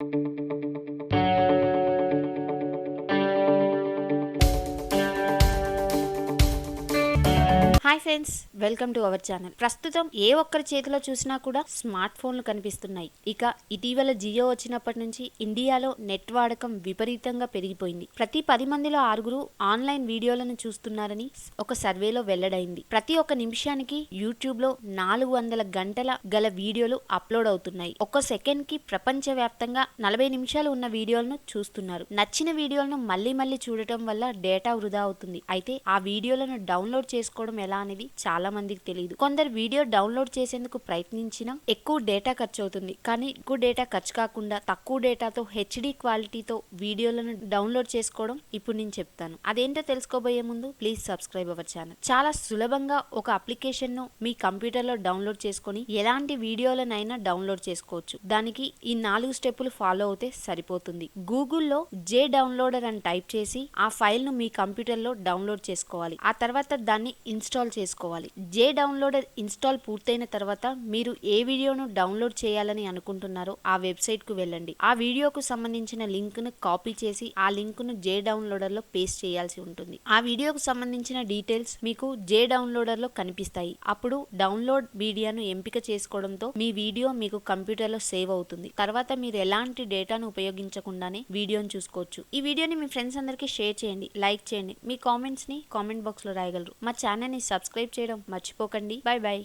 thank you. Hi friends welcome to our channel ప్రస్తుతం ఏ ఒక్కరి చేతిలో చూసినా కూడా స్మార్ట్ ఫోన్లు కనిపిస్తున్నాయి. ఇక ఇటీవల జియో వచ్చినప్పటి నుంచి ఇండియాలో నెట్ వాడకం విపరీతంగా పెరిగిపోయింది. ప్రతి పది మందిలో ఆరుగురు ఆన్లైన్ వీడియోలను చూస్తున్నారని ఒక సర్వేలో వెల్లడైంది. ప్రతి ఒక్క నిమిషానికి యూట్యూబ్లో నాలుగు వందల గంటల గల వీడియోలు అప్లోడ్ అవుతున్నాయి. ఒక్క సెకండ్కి ప్రపంచ వ్యాప్తంగా నలభై నిమిషాలు ఉన్న వీడియోలను చూస్తున్నారు. నచ్చిన వీడియోలను మళ్ళీ మళ్ళీ చూడటం వల్ల డేటా వృధా అవుతుంది. అయితే ఆ వీడియోలను డౌన్లోడ్ చేసుకోవడం ఎలా అనేది చాలా మందికి తెలియదు. కొందరు వీడియో డౌన్లోడ్ చేసేందుకు ప్రయత్నించినా ఎక్కువ డేటా ఖర్చు అవుతుంది కానీ ఎక్కువ డేటా ఖర్చు కాకుండా తక్కువ డేటాతో హెచ్డి క్వాలిటీతో వీడియోలను డౌన్లోడ్ చేసుకోవడం ఇప్పుడు నేను చెప్తాను. అదేంటో తెలుసుకోబోయే ముందు ప్లీజ్ సబ్స్క్రైబ్ అవర్ ఛానల్. చాలా సులభంగా ఒక అప్లికేషన్ను మీ కంప్యూటర్లో డౌన్లోడ్ చేసుకొని ఎలాంటి వీడియోలనైనా డౌన్లోడ్ చేసుకోవచ్చు. దానికి ఈ నాలుగు స్టెప్పులు ఫాలో అవుతే సరిపోతుంది. గూగుల్లో జే డౌన్లోడర్ అని టైప్ చేసి ఆ ఫైల్ను మీ కంప్యూటర్లో డౌన్లోడ్ చేసుకోవాలి. ఆ తర్వాత దాన్ని ఇన్స్టాల్ చేసుకోవాలి. జే డౌన్లోడర్ ఇన్స్టాల్ పూర్తయిన తర్వాత మీరు ఏ వీడియోను డౌన్లోడ్ చేయాలని అనుకుంటున్నారో ఆ వెబ్సైట్కు వెళ్ళండి. ఆ వీడియోకు సంబంధించిన లింక్ను కాపీ చేసి ఆ లింక్ను జే డౌన్లోడర్లో పేస్ట్ చేయాల్సి ఉంటుంది. ఆ వీడియోకు సంబంధించిన డీటెయిల్స్ మీకు జే డౌన్లోడర్లో కనిపిస్తాయి. అప్పుడు డౌన్లోడ్ మీడియాను ఎంపిక చేసుకోవడంతో మీ వీడియో మీకు కంప్యూటర్లో సేవ్ అవుతుంది. తర్వాత మీరు ఎలాంటి డేటాను ఉపయోగించకుండానే వీడియోను చూసుకోవచ్చు. ఈ వీడియోని మీ ఫ్రెండ్స్ అందరికీ షేర్ చేయండి లైక్ చేయండి. మీ కామెంట్స్ని కామెంట్ బాక్స్లో రాయగలరు. మా ఛానల్ని సబ్స్క్రైబ్ చేయడం మర్చిపోకండి. Bye bye